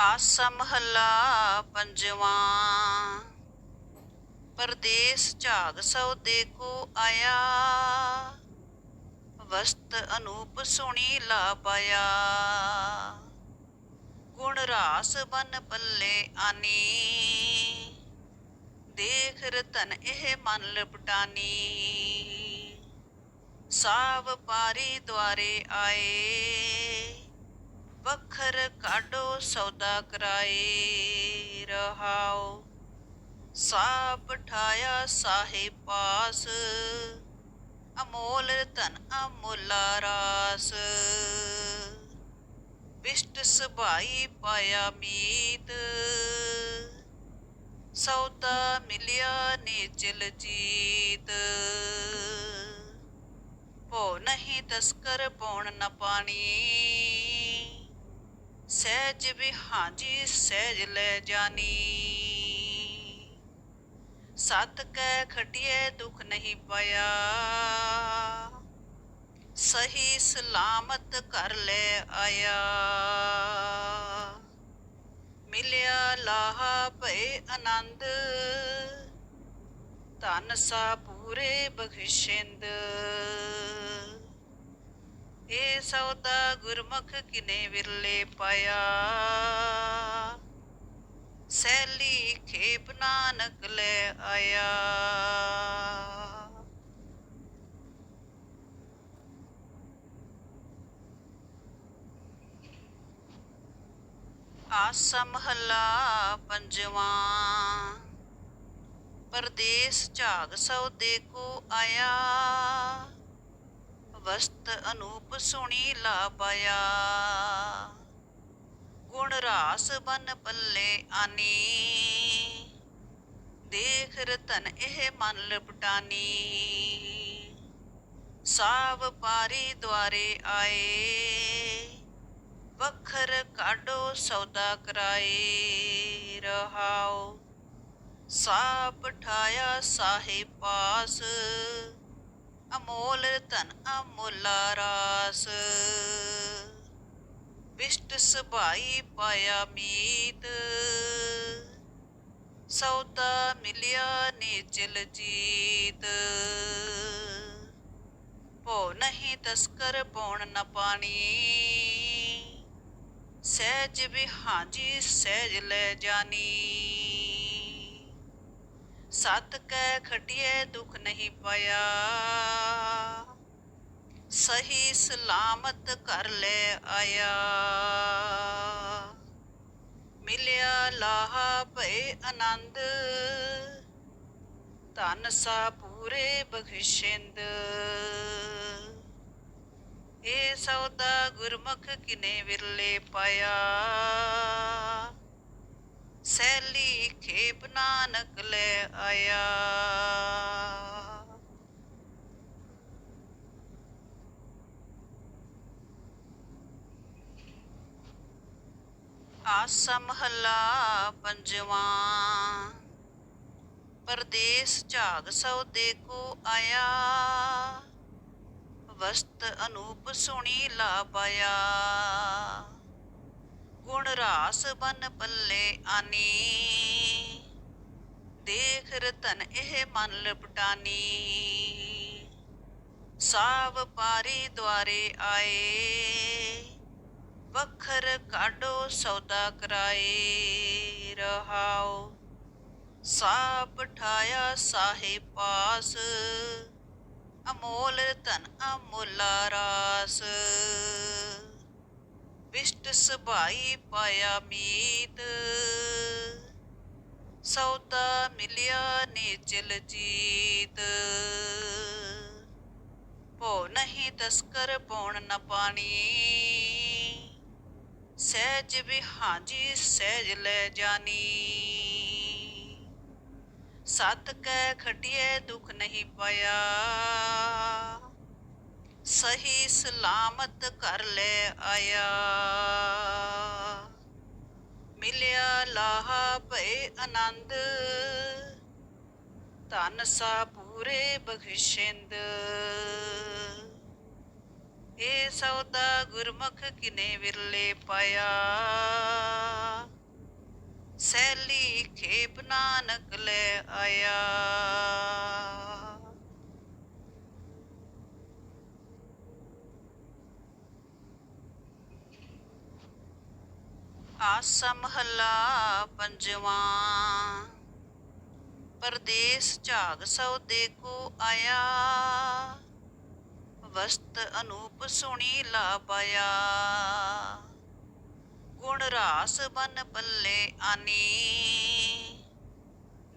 ਆਸਾ ਮਹੱਲਾ ਪੰਜਵਾਂ। ਪਰਦੇਸ ਝਾਗ ਸੌਦੇ ਕੋ ਆਇਆ। ਵਸਤ ਅਨੂਪ ਸੁਣੀ ਲਾ ਪਾਇਆ। ਗੁਣ ਰਾਸ ਬਨ ਪੱਲੇ ਆਨੀ। ਦੇਖ ਰਤਨ ਇਹ ਮਨ ਲਪਟਾਨੀ। ਸਾਵ ਪਾਰੀ ਦੁਆਰੇ ਆਏ। ਵਖਰ ਕਾਢੋ, ਸੌਦਾ ਕਰਾਏ ਰਹਾਓ। ਸਾ ਪਠਾਇਆ ਸਾਹਿਬ ਪਾਸ, ਅਮੋਲ ਧਨ ਅਮੁੱਲਾ ਰਾਸ। ਬਿਸ਼ਟ ਸੁਭਾਈ ਪਾਇਆ ਮੀਤ, ਸੌਦਾ ਮਿਲਿਆ ਨੇਚਲ ਜੀਤ। ਭੋ ਨਹੀਂ ਤਸਕਰ ਪੌਣ ਨ ਪਾਣੀ। ਸਹਿਜ ਵੀ ਹਾਂਜੀ ਸਹਿਜ ਲੈ ਜਾਨੀ। ਸਤ ਕੈ ਖਟਿਏ ਦੁਖ ਨਹੀਂ ਪਾਇਆ। ਸਹੀ ਸਲਾਮਤ ਕਰ ਲੈ ਆਇਆ। ਮਿਲਿਆ ਲਾਹਾ ਭਏ ਆਨੰਦ। ਧਨ ਸਾ ਪੂਰੇ ਬਖਸ਼ਿੰਦ। ਇਹ ਸੌਦਾ ਗੁਰਮੁਖ ਕਿਨੇ ਵਿਰਲੇ ਪਾਇਆ? ਸੈਲੀ ਖੇਪ ਨਾਨਕ ਲੈ ਆਇਆ। ਆਸਾ ਮਹੱਲਾ ਪੰਜਵਾਂ। ਪਰਦੇਸ ਝਾਗ ਸੌਦੇ ਕੋ ਆਇਆ। ਵਸਤ ਅਨੂਪ ਸੁਣੀ ਲਾ ਪਾਇਆ। ਗੁਣ ਰਾਸ ਬਨ ਪੱਲੇ ਆਨੀ। ਦੇਖ ਰਤਨ ਇਹ ਮਨ ਲਪਟਾਨੀ। ਸਾਵ ਪਾਰੀ ਦੁਆਰੇ ਆਏ। ਵਖਰ ਕਾਢੋ ਸੌਦਾ ਕਰਾਏ। ਰਹਾਓ ਸਾ ਪਠਾਇਆ ਸਾਹਿਬ ਪਾਸ। ਅਮੋਲ ਧਨ ਅਮੁੱਲਾ ਰਾਸ। ਬਿਸ਼ਟ ਸਭਾਈ ਪਾਇਆ ਮੀਤ। ਸੌਦਾ ਮਿਲਿਆ ਨੇਚਲ ਜੀਤ। ਭੋ ਨਹੀਂ ਤਸਕਰ ਪੌਣ ਨ ਪਾਣੀ। ਸਹਿਜ ਵੀ ਹਾਂਜੀ ਸਹਿਜ ਲੈ ਜਾਨੀ ਸਤ ਕੈ ਖਟਿਏ ਦੁਖ ਨਹੀਂ ਪਾਇਆ। ਸਹੀ ਸਲਾਮਤ ਕਰ ਲੈ ਆਇਆ। ਮਿਲਿਆ ਲਾਹਾ ਭਏ ਆਨੰਦ। ਧਨ ਸਾ ਪੂਰੇ ਬਖਸ਼ਿੰਦ। ਇਹ ਸੌਦਾ ਗੁਰਮੁਖ ਕਿਨੇ ਵਿਰਲੇ ਪਾਇਆ। ਸੈਲੀ ਖੇਪ ਨਾਨਕ ਲੈ ਆਇਆ। ਆਸਮ ਮਹੱਲਾ ਪੰਜਵਾਂ, ਪਰਦੇਸ ਝਾਗ ਸੌਦੇ ਕੋ ਆਇਆ। ਵਸਤ ਅਨੂਪ ਸੁਣੀ ਲਾ ਪਾਇਆ। ਗੁਣ ਰਾਸ ਬਨ ਪੱਲੇ ਆਨੀ। ਦੇਖ ਰਤਨ ਇਹ ਮਨ ਲਪਟਾਨੀ। ਸਾਵ ਪਾਰੀ ਦੁਆਰੇ ਆਏ। ਵਖਰ ਕਾਢੋ ਸੌਦਾ ਕਰਾਏ। ਰਹਾਓ। ਸਾ ਪਠਾਇਆ ਸਾਹਿਬ ਪਾਸ। ਅਮੋਲ ਧਨ ਅਮੁੱਲਾ ਰਾਸ। ਬਿਸ਼ਟ ਸਭਾਈ ਪਾਇਆ ਮੀਤ। ਸੌਦਾ ਮਿਲਿਆ ਨੇਚਲ ਜੀਤ। ਭੋ ਨਹੀਂ ਤਸਕਰ ਪੌਣ ਨ ਪਾਣੀ। ਸਹਿਜ ਵੀ ਹਾਂਜੀ ਸਹਿਜ ਲੈ ਜਾਨੀ। ਸਤ ਕੈ ਖਟਿਏ ਦੁਖ ਨਹੀਂ ਪਾਇਆ। ਸਹੀ ਸਲਾਮਤ ਕਰ ਲੈ ਆਇਆ। ਮਿਲਿਆ ਲਾਹਾ ਭਏ ਆਨੰਦ। ਧਨ ਸਾ ਪੂਰੇ ਬਖਸ਼ਿੰਦ। ਇਹ ਸੌਦਾ ਗੁਰਮੁਖ ਕਿਨੇ ਵਿਰਲੇ ਪਾਇਆ। ਸੈਲੀ ਖੇਪ ਨਾਨਕ ਲੈ ਆਇਆ। ਆਸਾ ਮਹੱਲਾ ਪੰਜਵਾਂ। ਪਰਦੇਸ ਝਾਗ ਸੌਦੇ ਕੋ ਆਇਆ। ਵਸਤ ਅਨੂਪ ਸੁਣੀ ਲਾ ਪਾਇਆ। ਗੁਣ ਰਾਸ ਬਨ ਪੱਲੇ ਆਨੀ।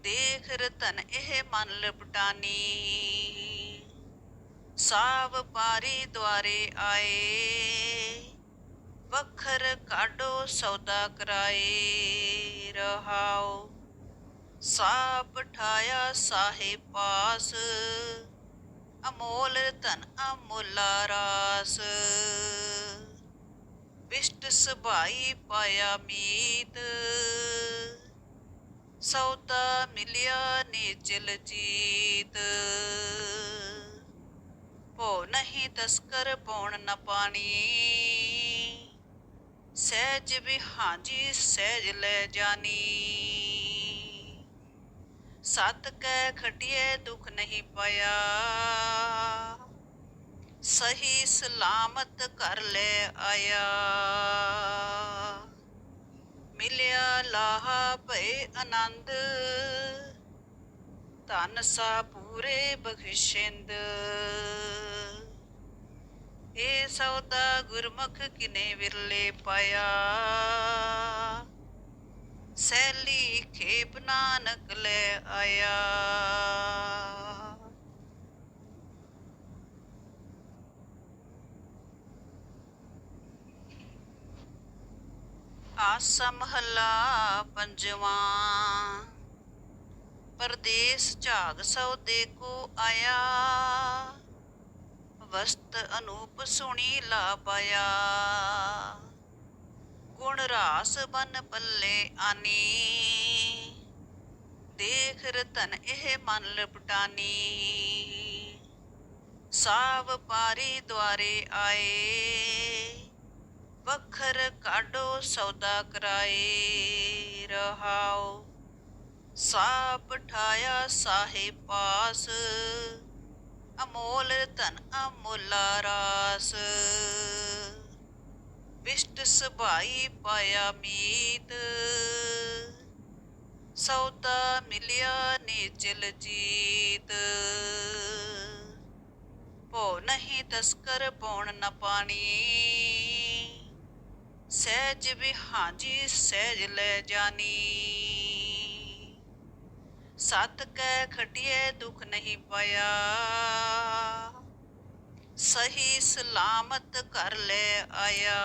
ਦੇਖ ਰਤਨ ਇਹ ਮਨ ਲਪਟਾਨੀ। ਸਾਵ ਪਾਰੀ ਦੁਆਰੇ ਆਏ। ਵਖਰ ਕਾਢੋ ਸੌਦਾ ਕਰਾਏ, ਰਹਾਓ। ਸਾਪ ਠਾਇਆ ਸਾਹਿਬ ਪਾਸ, ਅਮੋਲ ਧਨ ਅਮੁੱਲਾ ਰਾਸ। ਵਿਸ਼ਟ ਸਭਾਈ ਪਾਇਆ ਮੀਤ, ਸੌਦਾ ਮਿਲਿਆ ਨੇਚਲ ਜੀਤ। ਭੋ ਨਹੀਂ ਤਸਕਰ ਪੌਣ ਨ ਪਾਣੀ। ਸਹਿਜ ਵੀ ਹਾਂਜੀ ਸਹਿਜ ਲੈ ਜਾਨੀ। ਸਤ ਕੈ ਖਟਿਏ ਦੁਖ ਨਹੀਂ ਪਾਇਆ। ਸਹੀ ਸਲਾਮਤ ਕਰ ਲੈ ਆਇਆ। ਮਿਲਿਆ ਲਾਹਾ ਭਏ ਆਨੰਦ। ਧਨ ਸਾ ਪੂਰੇ ਬਖਸ਼ਿੰਦ। ਇਹ ਸੌਦਾ ਗੁਰਮੁਖ ਕਿਨੇ ਵਿਰਲੇ ਪਾਇਆ? ਸੈਲੀ ਖੇਪ ਨਾਨਕ ਲੈ ਆਇਆ। ਆਸਾ ਮਹੱਲਾ ਪੰਜਵਾਂ। ਪਰਦੇਸ ਝਾਗ ਸੌਦੇ ਕੋ ਆਇਆ। ਵਸਤ ਅਨੂਪ ਸੁਣੀ ਲਾ ਪਾਇਆ ਗੁਣ ਰਾਸ ਬਨ ਪੱਲੇ ਆਨੀ। ਦੇਖ ਰਤਨ ਇਹ ਮਨ ਲਪਟਾਨੀ। ਸਾਵ ਪਾਰੀ ਦੁਆਰੇ ਆਏ। ਵਖਰ ਕਾਢੋ ਸੌਦਾ ਕਰਾਏ। ਰਹਾਓ, ਸਾਪ ਠਾਇਆ ਸਾਹਿਬ ਪਾਸ। ਅਮੋਲ ਧਨ ਅਮੁੱਲਾ ਰਾਸ। ਵਿਸ਼ਟ ਸਭਾਈ ਪਾਇਆ ਮੀਤ। ਸੌਦਾ ਮਿਲਿਆ ਨੇਚਲ ਜੀਤ। ਭੋ ਨਹੀਂ ਤਸਕਰ ਪੌਣ ਨ ਪਾਣੀ। ਸਹਿਜ ਵੀ ਹਾਂਜੀ ਸਹਿਜ ਲੈ ਜਾਨੀ ਸਤ ਕੈ ਖਟਿਏ ਦੁਖ ਨਹੀਂ ਪਾਇਆ। ਸਹੀ ਸਲਾਮਤ ਕਰ ਲੈ ਆਇਆ।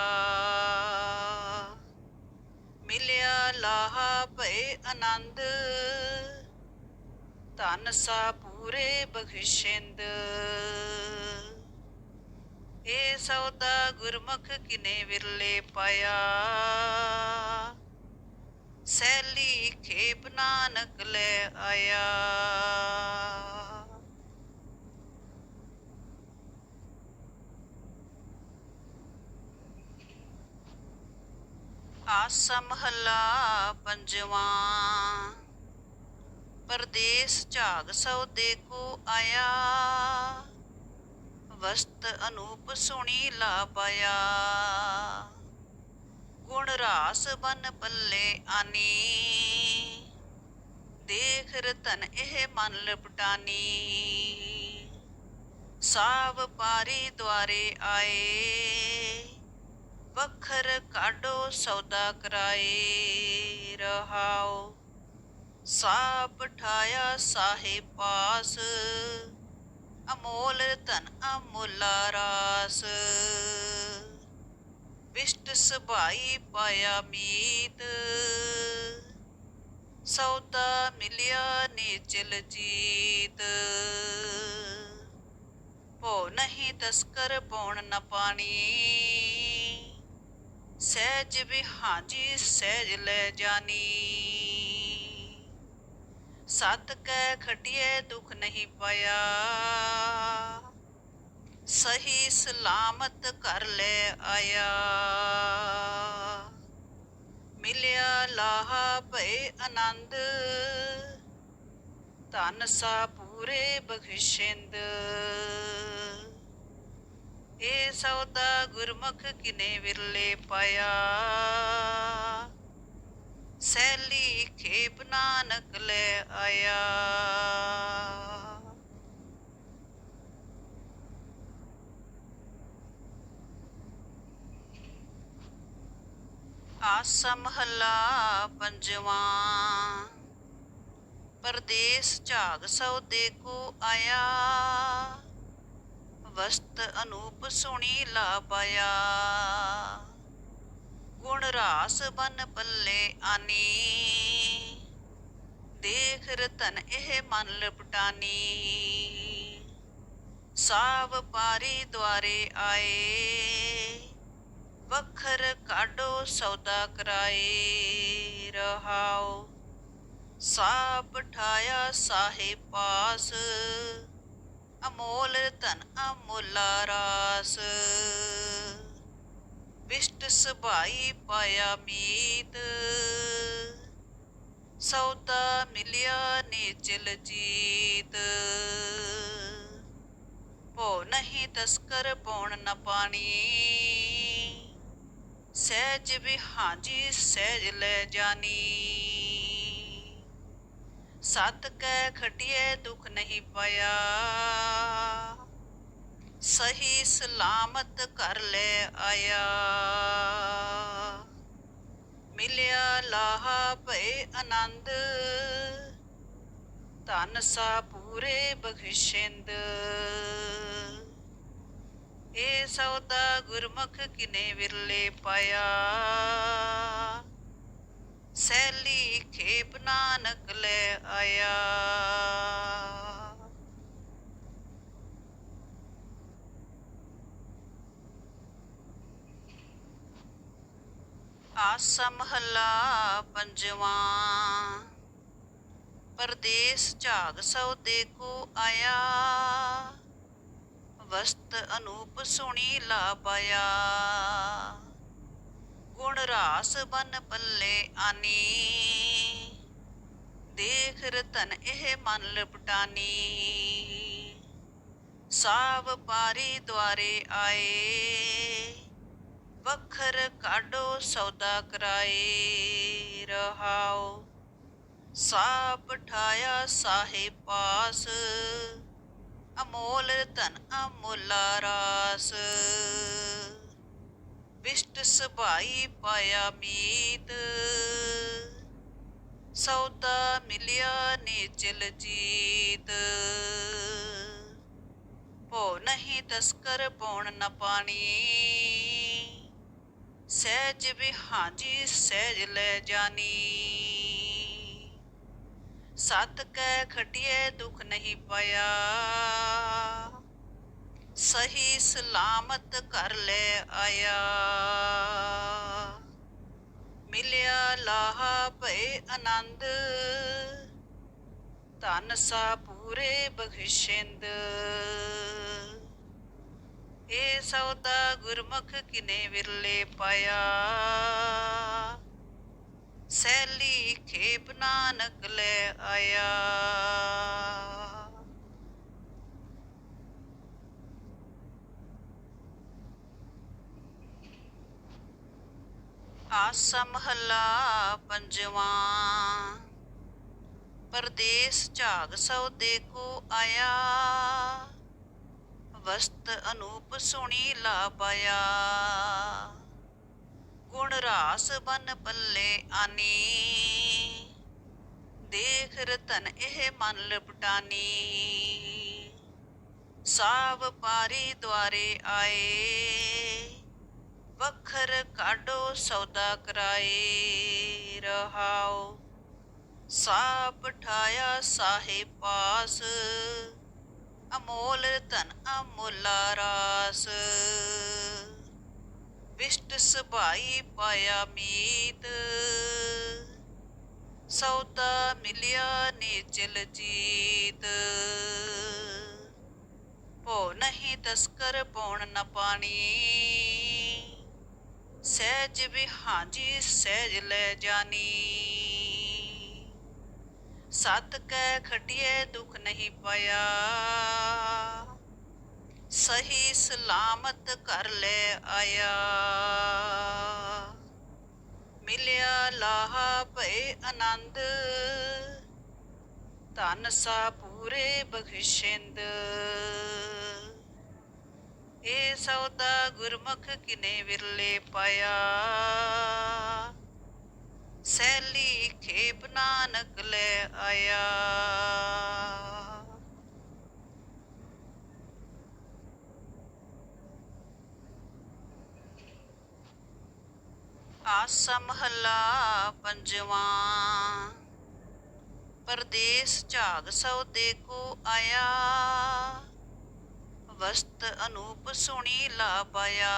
ਮਿਲਿਆ ਲਾਹਾ ਭਏ ਆਨੰਦ। ਧਨ ਸਾ ਪੂਰੇ ਬਖਸ਼ਿੰਦ। ਇਹ ਸੌਦਾ ਗੁਰਮੁਖ ਕਿਨੇ ਵਿਰਲੇ ਪਾਇਆ। ਸੈਲੀ ਖੇਪ ਨਾਨਕ ਲੈ ਆਇਆ। ਆਸਮ ਮਹੱਲਾ ਪੰਜਵਾਂ, ਪਰਦੇਸ ਝਾਗ ਸੌਦੇ ਕੋ ਆਇਆ। ਵਸਤ ਅਨੂਪ ਸੁਣੀ ਲਾ ਪਾਇਆ। ਗੁਣ ਰਾਸ ਬਨ ਪੱਲੇ ਆਨੀ। ਦੇਖ ਰਤਨ ਇਹ ਮਨ ਲਪਟਾਨੀ। ਸਾਵ ਪਾਰੀ ਦੁਆਰੇ ਆਏ। ਵਖਰ ਕਾਢੋ ਸੌਦਾ ਕਰਾਏ। ਰਹਾਓ। ਸਾਪ ਠਾਇਆ ਸਾਹਿਬ ਪਾਸ। ਅਮੋਲ ਧਨ ਅਮੁੱਲਾ ਰਾਸ। ਵਿਸ਼ਟ ਸਭਾਈ ਪਾਇਆ ਮੀਤ। ਸੌਦਾ ਮਿਲਿਆ ਨੇਚਲ ਜੀਤ। ਭੋ ਨਹੀਂ ਤਸਕਰ ਪੌਣ ਨ ਪਾਣੀ। ਸਹਿਜ ਵੀ ਹਾਂਜੀ ਸਹਿਜ ਲੈ ਜਾਨੀ ਸਤ ਕੈ ਖਟਿਏ ਦੁਖ ਨਹੀਂ ਪਾਇਆ। ਸਹੀ ਸਲਾਮਤ ਕਰ ਲੈ ਆਇਆ। ਮਿਲਿਆ ਲਾਹਾ ਭਏ ਆਨੰਦ। ਧਨ ਸਾ ਪੂਰੇ ਬਖਸ਼ਿੰਦ। ਇਹ ਸੌਦਾ ਗੁਰਮੁਖ ਕਿਨੇ ਵਿਰਲੇ ਪਾਇਆ। ਸੈਲੀ ਖੇਪ ਨਾਨਕ ਲੈ ਆਇਆ। ਆਸਾ ਮਹੱਲਾ ਪੰਜਵਾਂ। ਪਰਦੇਸ ਝਾਗ ਸੌਦੇ ਕੋ ਆਇਆ। ਵਸਤ ਅਨੂਪ ਸੁਣੀ ਲਾ ਪਾਇਆ। ਗੁਣ ਰਾਸ ਬਨ ਪੱਲੇ ਆਨੀ। ਦੇਖ ਰਤਨ ਇਹ ਮਨ ਲਪਟਾਨੀ। ਸਾਵ ਪਾਰੀ ਦੁਆਰੇ ਆਏ। ਵਖਰ ਕਾਢੋ ਸੌਦਾ ਕਰਾਏ, ਰਹਾਓ। ਸਾਪ ਠਾਇਆ ਸਾਹਿਬ ਪਾਸ, ਅਮੋਲ ਧਨ ਅਮੁੱਲਾ ਰਾਸ। ਵਿਸ਼ਟ ਸਭਾਈ ਪਾਇਆ ਮੀਤ, ਸੌਦਾ ਮਿਲਿਆ ਨੇਚਲ ਜੀਤ। ਭੋ ਨਹੀਂ ਤਸਕਰ ਪੌਣ ਨ ਪਾਣੀ। ਸਹਿਜ ਵਿਹਾਜੀ ਸਹਿਜ ਲੈ ਜਾਨੀ। ਸਤ ਕੈ ਖਟਿਏ ਦੁਖ ਨਹੀਂ ਪਾਇਆ। ਸਹੀ ਸਲਾਮਤ ਕਰ ਲੈ ਆਇਆ। ਮਿਲਿਆ ਲਾਹਾ ਭਏ ਆਨੰਦ। ਧਨ ਸਾ ਪੂਰੇ ਬਖਸ਼ਿੰਦ। ਇਹ ਸੌਦਾ ਗੁਰਮੁਖ ਕਿਨੇ ਵਿਰਲੇ ਪਾਇਆ? ਸੈਲੀ ਖੇਪ ਨਾਨਕ ਲੈ ਆਇਆ। ਆਸਾ ਮਹੱਲਾ ਪੰਜਵਾਂ। ਪਰਦੇਸ ਝਾਗ ਸੌਦੇ ਕੋ ਆਇਆ। ਵਸਤ ਅਨੂਪ ਸੁਣੀ ਲਾ ਪਾਇਆ ਗੁਣ ਰਾਸ ਬਨ ਪੱਲੇ ਆਨੀ। ਦੇਖ ਰਤਨ ਇਹ ਮਨ ਲਪਟਾਨੀ। ਸਾਵ ਪਾਰੀ ਦੁਆਰੇ ਆਏ। ਵਖਰ ਕਾਢੋ ਸੌਦਾ ਕਰਾਏ। ਰਹਾਓ, ਸਾਪ ਠਾਇਆ ਸਾਹਿਬ ਪਾਸ। ਅਮੋਲ ਧਨ ਅਮੁੱਲਾ ਰਾਸ। ਵਿਸ਼ਟ ਸਭਾਈ ਪਾਇਆ ਮੀਤ। ਸੌਦਾ ਮਿਲਿਆ ਨੇਚਲ ਜੀਤ। ਭੋ ਨਹੀਂ ਤਸਕਰ ਪੌਣ ਨ ਪਾਣੀ। ਸਹਿਜ ਵਿਹਾਜੀ ਸਹਿਜ ਲੈ ਜਾਨੀ ਸਤ ਕੈ ਖਟਿਏ ਦੁਖ ਨਹੀਂ ਪਾਇਆ। ਸਹੀ ਸਲਾਮਤ ਕਰ ਲੈ ਆਇਆ। ਮਿਲਿਆ ਲਾਹਾ ਭਏ ਆਨੰਦ। ਧਨ ਸਾ ਪੂਰੇ ਬਖਸ਼ਿੰਦ। ਇਹ ਸੌਦਾ ਗੁਰਮੁਖ ਕਿਨੇ ਵਿਰਲੇ ਪਾਇਆ। ਸੈਲੀ ਖੇਪ ਨਾਨਕ ਲੈ ਆਇਆ। ਆਸਾ ਮਹੱਲਾ ਪੰਜਵਾਂ, ਪਰਦੇਸ ਝਾਗ ਸੌਦੇ ਕੋ ਆਇਆ। ਵਸਤ ਅਨੂਪ ਸੁਣੀ ਲਾ ਪਾਇਆ। ਗੁਣ ਰਾਸ ਬਨ ਪੱਲੇ ਆਨੀ। ਦੇਖ ਰਤਨ ਇਹ ਮਨ ਲਪਟਾਨੀ। ਸਾਵ ਪਾਰੀ ਦੁਆਰੇ ਆਏ। ਵਖਰ ਕਾਢੋ ਸੌਦਾ ਕਰਾਏ। ਰਹਾਓ। ਸਾਪ ਠਾਇਆ ਸਾਹਿਬ ਪਾਸ। ਅਮੋਲ ਧਨ ਅਮੁੱਲਾ ਰਾਸ। ਵਿਸ਼ਟ ਸੁਭਾਈ ਪਾਇਆ ਮੀਤ। ਸੌਦਾ ਮਿਲਿਆ ਨੇਚਲ ਜੀਤ। ਭੋ ਨਹੀਂ ਤਸਕਰ ਪੌਣ ਨ ਪਾਣੀ। ਸਹਿਜ ਵੀ ਹਾਂਜੀ ਸਹਿਜ ਲੈ ਜਾਨੀ ਸਤ ਕੈ ਖਟਿਏ ਦੁਖ ਨਹੀਂ ਪਾਇਆ। ਸਹੀ ਸਲਾਮਤ ਕਰ ਲੈ ਆਇਆ। ਮਿਲਿਆ ਲਾਹਾ ਭਏ ਆਨੰਦ। ਧਨ ਸਾ ਪੂਰੇ ਬਖਸ਼ਿੰਦ। ਇਹ ਸੌਦਾ ਗੁਰਮੁਖ ਕਿਨੇ ਵਿਰਲੇ ਪਾਇਆ। ਸੈਲੀ ਖੇਪ ਨਾਨਕ ਲੈ ਆਇਆ। ਆਸਾ ਮਹੱਲਾ ਪੰਜਵਾਂ। ਪਰਦੇਸ ਝਾਗ ਸੌਦੇ ਕੋ ਆਇਆ। ਵਸਤ ਅਨੂਪ ਸੁਣੀ ਲਾ ਪਾਇਆ।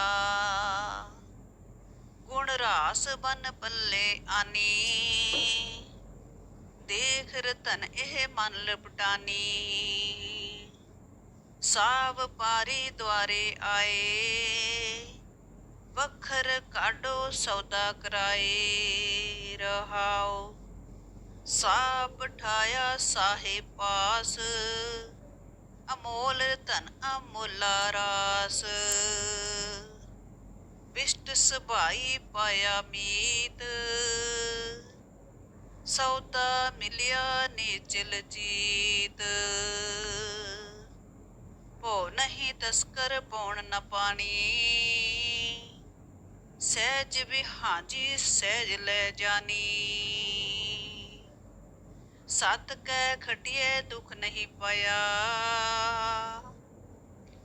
ਗੁਣ ਰਾਸ ਬਨ ਪੱਲੇ ਆਨੀ। ਦੇਖ ਰਤਨ ਇਹ ਮਨ ਲਪਟਾਨੀ। ਸਾਵ ਪਾਰੀ ਦੁਆਰੇ ਆਏ। ਵਖਰ ਕਾਢੋ, ਸੌਦਾ ਕਰਾਏ ਰਹਾਓ। ਸਾਪ ਠਾਇਆ ਸਾਹਿਬ ਪਾਸ, ਅਮੋਲ ਧਨ ਅਮੁੱਲਾ ਰਾਸ। ਵਿਸ਼ਟ ਸਭਾਈ ਪਾਇਆ ਮੀਤ, ਸੌਦਾ ਮਿਲਿਆ ਨੇਚਲ ਜੀਤ। ਭੋ ਨਹੀਂ ਤਸਕਰ ਪੌਣ ਨ ਪਾਣੀ। ਸਹਿਜ ਵੀ ਹਾਂਜੀ ਸਹਿਜ ਲੈ ਜਾਨੀ। ਸਤ ਕੈ ਖਟਿਏ ਦੁਖ ਨਹੀਂ ਪਾਇਆ।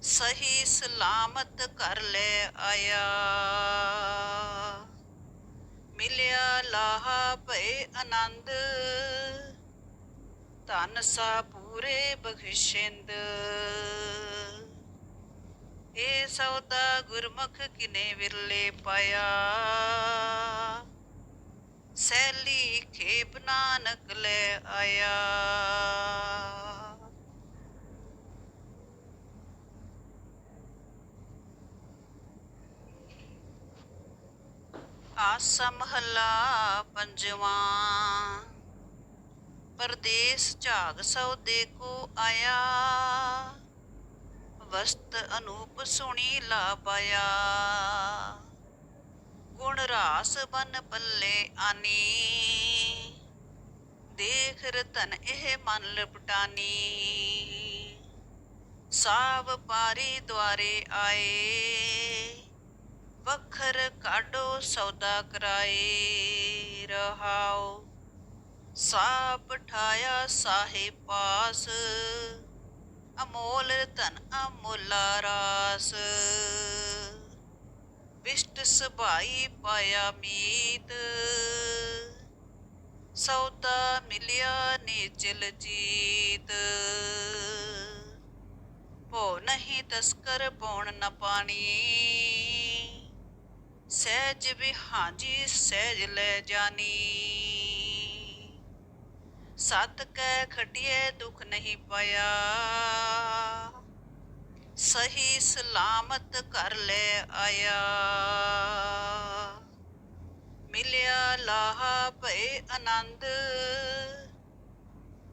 ਸਹੀ ਸਲਾਮਤ ਕਰ ਲੈ ਆਇਆ। ਮਿਲਿਆ ਲਾਹਾ ਭਏ ਆਨੰਦ। ਧਨ ਸਾ ਪੂਰੇ ਬਖਸ਼ਿੰਦ। ਇਹ ਸੌਦਾ ਗੁਰਮੁਖ ਕਿਨੇ ਵਿਰਲੇ ਪਾਇਆ? ਸੈਲੀ ਖੇਪ ਨਾਨਕ ਲੈ ਆਇਆ। ਆਸਾ ਮਹੱਲਾ ਪੰਜਵਾਂ। ਪਰਦੇਸ ਝਾਗ ਸੌਦੇ ਕੋ ਆਇਆ। ਵਸਤ ਅਨੂਪ ਸੁਣੀ ਲਾ ਪਾਇਆ। ਗੁਣ ਰਾਸ ਬਨ ਪੱਲੇ ਆਨੀ। ਦੇਖ ਰਤਨ ਇਹ ਮਨ ਲਪਟਾਨੀ। ਸਾਵ ਪਾਰੀ ਦੁਆਰੇ ਆਏ। ਵਖਰ ਕਾਢੋ ਸੌਦਾ ਕਰਾਏ। ਰਹਾਓ, ਸਾਪ ਠਾਇਆ ਸਾਹਿਬ ਪਾਸ। ਅਮੋਲ ਧਨ ਅਮੁੱਲਾ ਰਾਸ। ਵਿਸ਼ਟ ਸਭਾਈ ਪਾਇਆ ਮੀਤ। ਸੌਦਾ ਮਿਲਿਆ ਨੇਚਲ ਜੀਤ। ਭੋ ਨਹੀਂ ਤਸਕਰ ਪੌਣ ਨ ਪਾਣੀ। ਸਹਿਜ ਵੀ ਹਾਂਜੀ ਸਹਿਜ ਲੈ ਜਾਨੀ ਸਤ ਕੈ ਖਟਿਏ ਦੁਖ ਨਹੀਂ ਪਾਇਆ। ਸਹੀ ਸਲਾਮਤ ਕਰ ਲੈ ਆਇਆ। ਮਿਲਿਆ ਲਾਹਾ ਭਏ ਆਨੰਦ।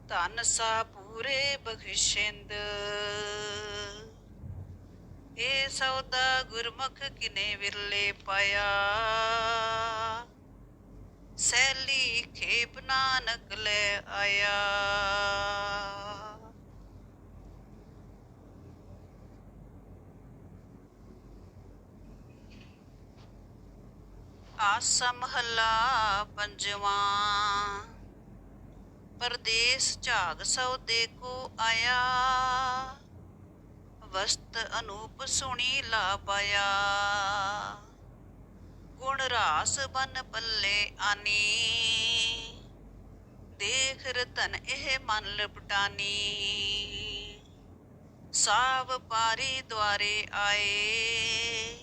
ਧਨ ਸਾ ਪੂਰੇ ਬਖਸ਼ਿੰਦ। ਇਹ ਸੌਦਾ ਗੁਰਮੁਖ ਕਿਨੇ ਵਿਰਲੇ ਪਾਇਆ। ਸੈਲੀ ਖੇਪ ਨਾਨਕ ਲੈ ਆਇਆ। ਆਸਾ ਮਹੱਲਾ ਪੰਜਵਾਂ, ਪਰਦੇਸ ਝਾਗ ਸੌਦੇ ਕੋ ਆਇਆ। ਵਸਤ ਅਨੂਪ ਸੁਣੀ ਲਾ ਪਾਇਆ। ਗੁਣ ਰਾਸ ਬਨ ਪੱਲੇ ਆਨੀ। ਦੇਖ ਰਤਨ ਇਹ ਮਨ ਲਪਟਾਨੀ। ਸਾਵ ਪਾਰੀ ਦੁਆਰੇ ਆਏ।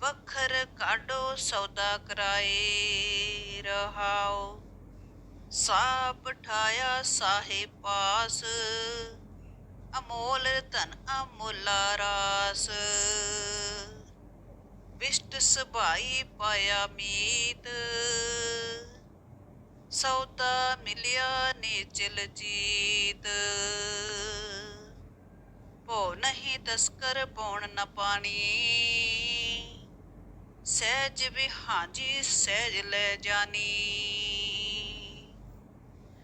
ਵਖਰ ਕਾਢੋ ਸੌਦਾ ਕਰਾਏ। ਰਹਾਓ। ਸਾਪ ਠਾਇਆ ਸਾਹਿਬ ਪਾਸ। ਅਮੋਲ ਧਨ ਅਮੁੱਲਾ ਰਾਸ। ਵਿਸ਼ਟ ਸਭਾਈ ਪਾਇਆ ਮੀਤ। ਸੌਦਾ ਮਿਲਿਆ ਨੇਚਲ ਜੀਤ। ਭੋ ਨਹੀਂ ਤਸਕਰ ਪੌਣ ਨ ਪਾਣੀ। ਸਹਿਜ ਵਿਹਾਜੀ ਸਹਿਜ ਲੈ ਜਾਨੀ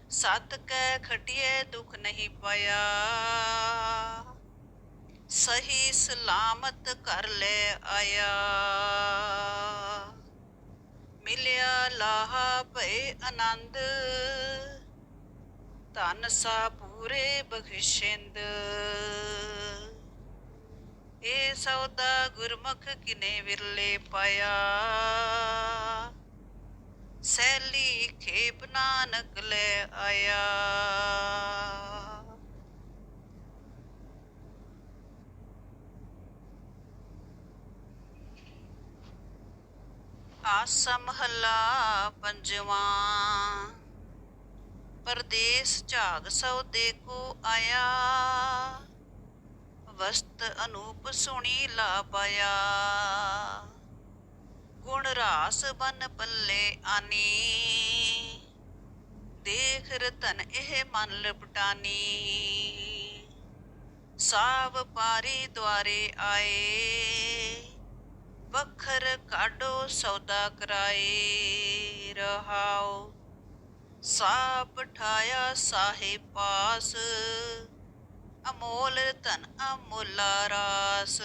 ਸਤ ਕੈ ਖਟਿਏ ਦੁਖ ਨਹੀਂ ਪਾਇਆ। ਸਹੀ ਸਲਾਮਤ ਕਰ ਲੈ ਆਇਆ। ਮਿਲਿਆ ਲਾਹਾ ਭਏ ਆਨੰਦ। ਧਨ ਸਾ ਪੂਰੇ ਬਖਸ਼ਿੰਦ। ਇਹ ਸੌਦਾ ਗੁਰਮੁਖ ਕਿਨੇ ਵਿਰਲੇ ਪਾਇਆ। ਸੈਲੀ ਖੇਪ ਨਾਨਕ ਲੈ ਆਇਆ। ਆਸਾ ਮਹੱਲਾ ਪੰਜਵਾਂ। ਪਰਦੇਸ ਝਾਗ ਸੌਦੇ ਕੋ ਆਇਆ। ਵਸਤ ਅਨੂਪ ਸੁਣੀ ਲਾ ਪਾਇਆ। ਗੁਣ ਰਾਸ ਬਨ ਪੱਲੇ ਆਨੀ। ਦੇਖ ਰਤਨ ਇਹ ਮਨ ਲਪਟਾਨੀ। ਸਾਵ ਪਾਰੀ ਦੁਆਰੇ ਆਏ। ਵਖਰ ਕਾਢੋ ਸੌਦਾ ਕਰਾਏ, ਰਹਾਓ। ਸਾ ਪਠਾਇਆ ਸਾਹਿਬ ਪਾਸ, ਅਮੋਲ ਧਨ ਅਮੁੱਲਾ ਰਾਸ।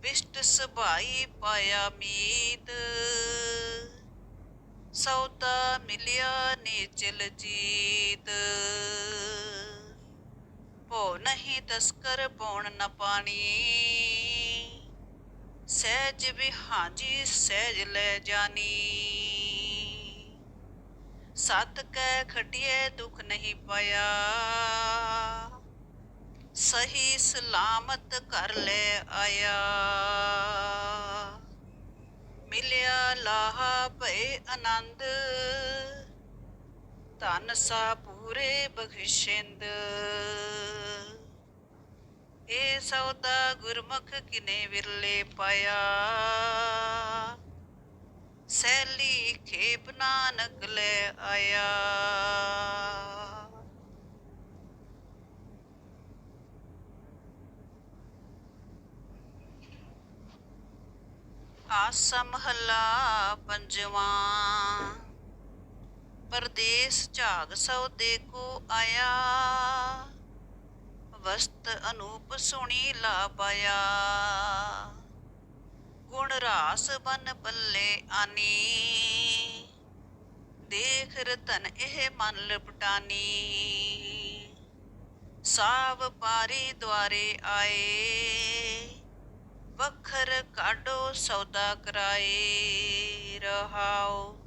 ਬਿਸ਼ਟ ਸਭਾਈ ਪਾਇਆ ਮੀਤ, ਸੌਦਾ ਮਿਲਿਆ ਨੇਚਲ ਜੀਤ। ਭੋ ਨਹੀਂ ਤਸਕਰ ਪੌਣ ਨ ਪਾਣੀ। ਸਹਿਜ ਵਿਹਾਜੀ, ਸਹਿਜ ਲੈ ਜਾਨੀ। ਸਤ ਕੈ ਖਟਿਏ ਦੁਖ ਨਹੀਂ ਪਾਇਆ। ਸਹੀ ਸਲਾਮਤ ਕਰ ਲੈ ਆਇਆ। ਮਿਲਿਆ ਲਾਹਾ ਭਏ ਆਨੰਦ। ਧਨ ਸਾ ਪੂਰੇ ਬਖਸ਼ਿੰਦ। ਇਹ ਸੌਦਾ ਗੁਰਮੁਖ ਕਿਨੇ ਵਿਰਲੇ ਪਾਇਆ? ਸੈਲੀ ਖੇਪ ਨਾਨਕ ਲੈ ਆਇਆ। ਆਸਾ ਮਹੱਲਾ ਪੰਜਵਾਂ, ਪਰਦੇਸ ਝਾਗ ਸੌਦੇ ਕੋ ਆਇਆ। ਵਸਤ ਅਨੂਪ ਸੁਣੀ ਲਾ ਪਾਇਆ। ਗੁਣ ਰਾਸ ਬਨ ਪੱਲੇ ਆਨੀ। ਦੇਖ ਰਤਨ ਇਹ ਮਨ ਲਪਟਾਨੀ। ਸਾਵ ਪਾਰੀ ਦੁਆਰੇ ਆਏ। ਵਖਰ ਕਾਢੋ ਸੌਦਾ ਕਰਾਏ। ਰਹਾਓ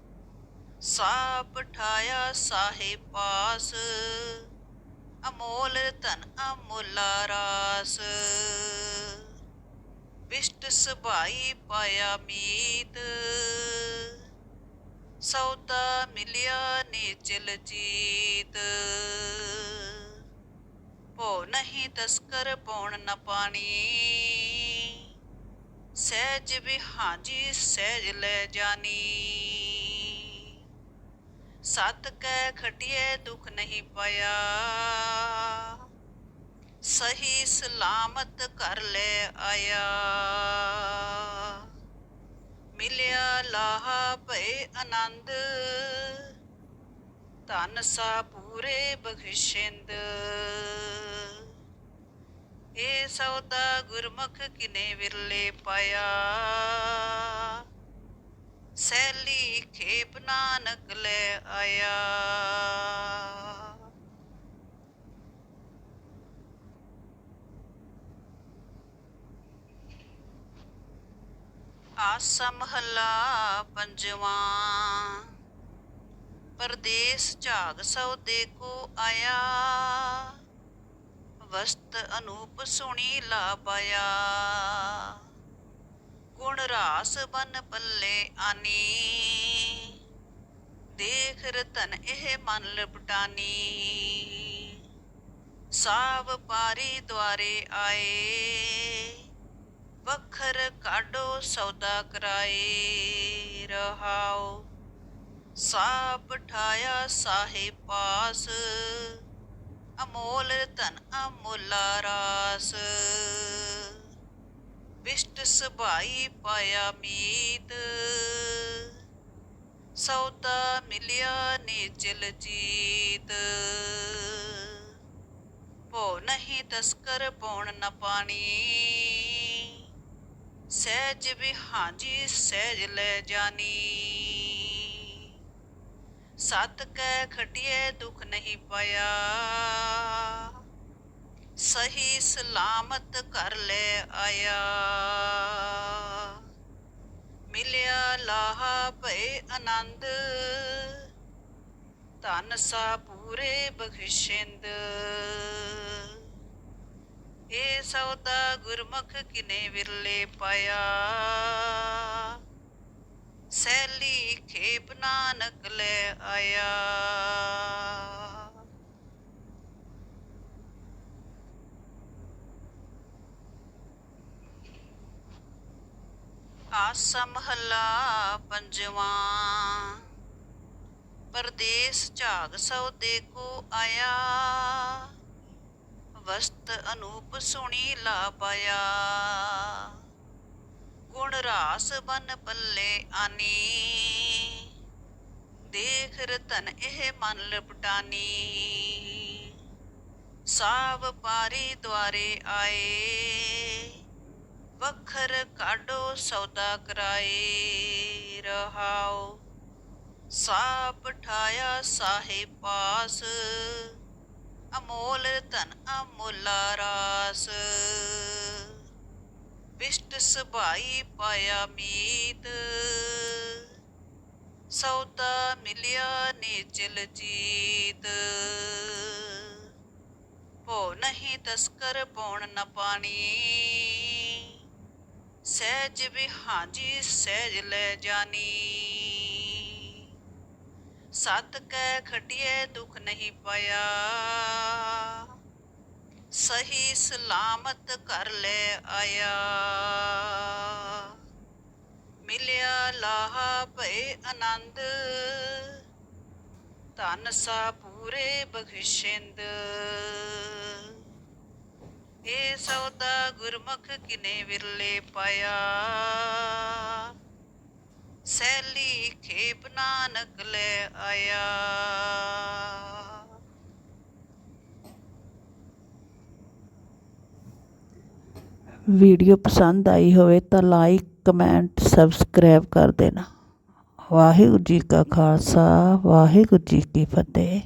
ਸਾ ਪਠਾਇਆ ਸਾਹਿਬ ਪਾਸ। ਅਮੋਲ ਧਨ ਅਮੁੱਲਾ ਰਾਸ। ਬਿਸ਼ਟ ਸਭਾਈ ਪਾਇਆ ਮੀਤ। ਸੌਦਾ ਮਿਲਿਆ ਨੇਚਲ ਜੀਤ। ਭੋ ਨਹੀਂ ਤਸਕਰ ਪੌਣ ਨ ਪਾਣੀ। ਸਹਿਜ ਵਿਹਾਜੀ ਸਹਿਜ ਲੈ ਜਾਨੀ ਸਤ ਕੈ ਖਟਿਏ ਦੁਖ ਨਹੀਂ ਪਾਇਆ। ਸਹੀ ਸਲਾਮਤ ਕਰ ਲੈ ਆਇਆ। ਮਿਲਿਆ ਲਾਹਾ ਭਏ ਆਨੰਦ। ਧਨ ਸਾ ਪੂਰੇ ਬਖਸ਼ਿੰਦ। ਇਹ ਸੌਦਾ ਗੁਰਮੁਖ ਕਿਨੇ ਵਿਰਲੇ ਪਾਇਆ। ਸੈਲੀ ਖੇਪ ਨਾਨਕ ਲੈ ਆਇਆ। ਆਸਮ ਮਹੱਲਾ ਪੰਜਵਾਂ, ਪਰਦੇਸ ਝਾਗ ਸੌਦੇ ਕੋ ਆਇਆ। ਵਸਤ ਅਨੂਪ ਸੁਣੀ ਲਾ ਪਾਇਆ। ਗੁਣ ਰਾਸ ਬਨ ਪੱਲੇ ਆਨੀ। ਦੇਖ ਰਤਨ ਇਹ ਮਨ ਲਪਟਾਨੀ। ਸਾਵ ਪਾਰੀ ਦੁਆਰੇ ਆਏ। ਵਖਰ ਕਾਢੋ ਸੌਦਾ ਕਰਾਏ। ਰਹਾਓ। ਸਾਪ ਠਾਇਆ ਸਾਹਿਬ ਪਾਸ। ਅਮੋਲ ਧਨ ਅਮੁੱਲਾ ਰਾਸ। ਬਿਸ਼ਟ ਸਭਾਈ ਪਾਇਆ ਮੀਤ। ਸੌਦਾ ਮਿਲਿਆ ਨੇਚਲ ਜੀਤ। ਭੋ ਨਹੀਂ ਤਸਕਰ ਪੌਣ ਨ ਪਾਣੀ। ਸਹਿਜ ਵੀ ਹਾਂਜੀ ਸਹਿਜ ਲੈ ਜਾਨੀ ਸਤ ਕੈ ਖਟਿਏ ਦੁਖ ਨਹੀਂ ਪਾਇਆ। ਸਹੀ ਸਲਾਮਤ ਕਰ ਲੈ ਆਇਆ। ਮਿਲਿਆ ਲਾਹਾ ਭਏ ਆਨੰਦ। ਧਨ ਸਾ ਪੂਰੇ ਬਖਸ਼ਿੰਦ। ਇਹ ਸੌਦਾ ਗੁਰਮੁਖ ਕਿਨੇ ਵਿਰਲੇ ਪਾਇਆ। ਸੈਲੀ ਖੇਪ ਨਾਨਕ ਲੈ ਆਇਆ। ਆਸਾ ਮਹੱਲਾ ਪੰਜਵਾਂ। ਪਰਦੇਸ ਝਾਗ ਸੌਦੇ ਕੋ ਆਇਆ। ਵਸਤ ਅਨੂਪ ਸੁਣੀ ਲਾ ਪਾਇਆ। ਗੁਣ ਰਾਸ ਬਨ ਪੱਲੇ ਆਨੀ। ਦੇਖ ਰਤਨ ਇਹ ਮਨ ਲਪਟਾਨੀ। ਸਾਵ ਪਾਰੀ ਦੁਆਰੇ ਆਏ। ਵਖਰ ਕਾਢੋ ਸੌਦਾ ਕਰਾਏ, ਰਹਾਓ। ਸਾਪ ਠਾਇਆ ਸਾਹਿਬ ਪਾਸ, ਅਮੋਲ ਧਨ ਅਮੁੱਲਾ ਰਾਸ। ਵਿਸ਼ਟ ਸਭਾਈ ਪਾਇਆ ਮੀਤ, ਸੌਦਾ ਮਿਲਿਆ ਨੇਚਲ ਜੀਤ। ਭੋ ਨਹੀਂ ਤਸਕਰ ਪੌਣ ਨ ਪਾਣੀ। ਸਹਿਜ ਵੀ ਹਾਂਜੀ ਸਹਿਜ ਲੈ ਜਾਨੀ। ਸਤ ਕੈ ਖਟਿਏ ਦੁਖ ਨਹੀਂ ਪਾਇਆ। ਸਹੀ ਸਲਾਮਤ ਕਰ ਲੈ ਆਇਆ। ਮਿਲਿਆ ਲਾਹਾ ਭਏ ਆਨੰਦ। ਧਨ ਸਾ ਪੂਰੇ ਬਖਸ਼ਿੰਦ। ਇਹ ਸੌਦਾ ਗੁਰਮੁਖ ਕਿਨੇ ਵਿਰਲੇ ਪਾਇਆ? ਸੈਲੀ ਖੇਪ ਨਾਨਕ ਲੈ ਆਇਆ। ਵੀਡੀਓ ਪਸੰਦ ਆਈ ਹੋਵੇ ਤਾਂ ਲਾਈਕ, ਕਮੈਂਟ, ਸਬਸਕ੍ਰਾਈਬ ਕਰ ਦੇਣਾ। ਵਾਹਿਗੁਰੂ ਜੀ ਕਾ ਖਾਲਸਾ, ਵਾਹਿਗੁਰੂ ਜੀ ਕੀ ਫਤਿਹ।